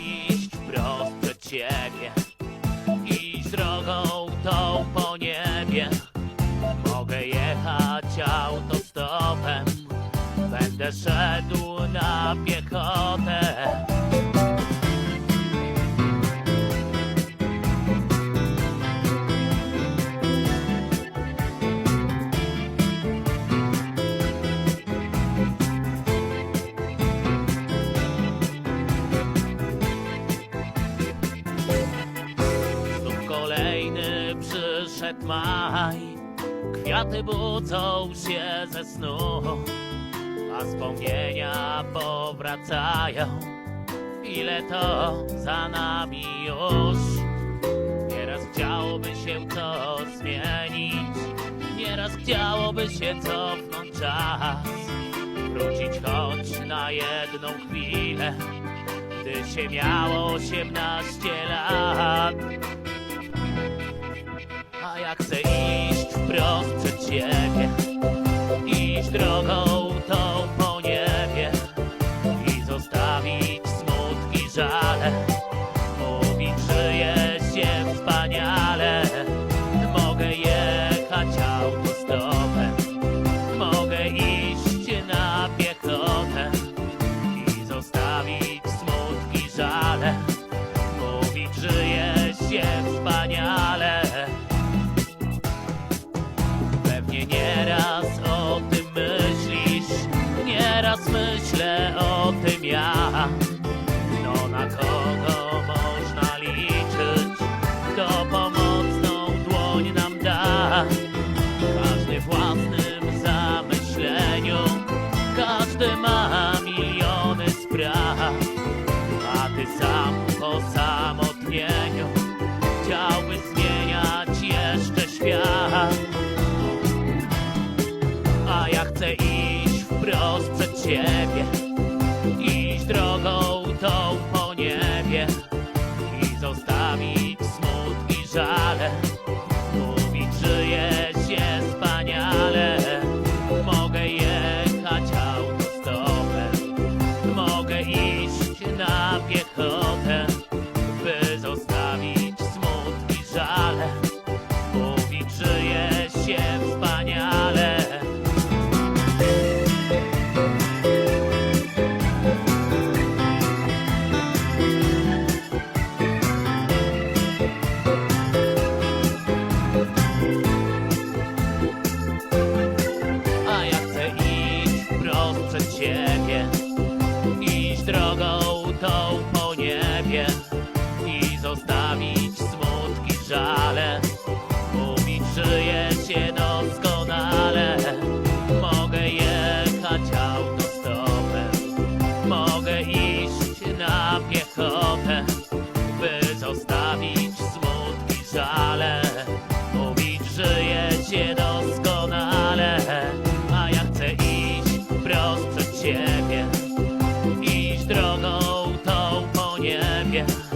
iść wprost przed siebie Iść drogą tą po niebie. Mogę jechać autostopem Będę szedł na piechotę przyszedł maj. Kwiaty budzą się ze snu A wspomnienia powracają. Ile to za nami już? Nieraz chciałoby się to zmienić. Nieraz chciałoby się cofnąć czas. Wrócić choć na jedną chwilę Gdy się miało 18 lat wspaniale Pewnie nieraz o tym myślisz, nieraz myślę o tym ja. Cocaine. again.